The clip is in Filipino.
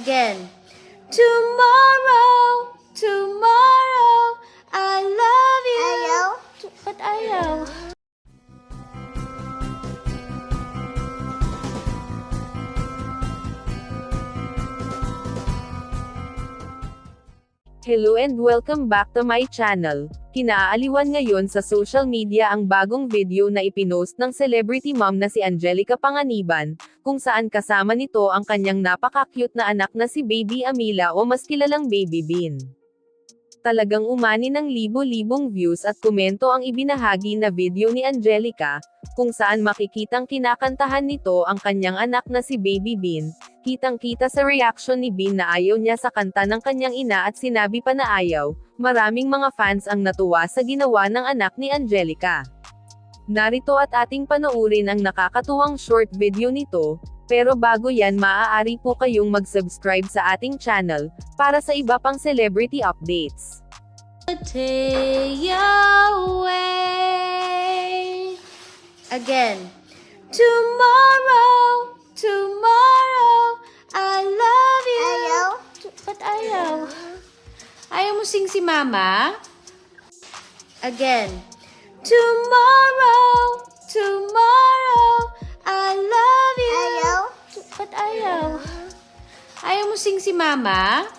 Again. Tomorrow, Hello and welcome back to my channel. Kinaaliwan ngayon sa social media ang bagong video na ipinost ng celebrity mom na si Angelica Panganiban, kung saan kasama nito ang kanyang napaka-cute na anak na si Baby Amila o mas kilalang Baby Bean. Talagang umani ng libo-libong views at komento ang ibinahagi na video ni Angelica, kung saan makikitang kinakantahan nito ang kanyang anak na si Baby Bean, kitang-kita sa reaction ni Bean na ayaw niya sa kanta ng kanyang ina at sinabi pa na ayaw, maraming mga fans ang natuwa sa ginawa ng anak ni Angelica. Narito at ating panoorin ang nakakatuwang short video nito, pero bago yan maaari po kayong mag-subscribe sa ating channel, para sa iba pang celebrity updates. Take away. Again. Tomorrow, Ayaw mo sing si mama? Again. Tomorrow, tomorrow, I love you. Ayaw? Ba't ayaw? Ayaw mo sing si mama?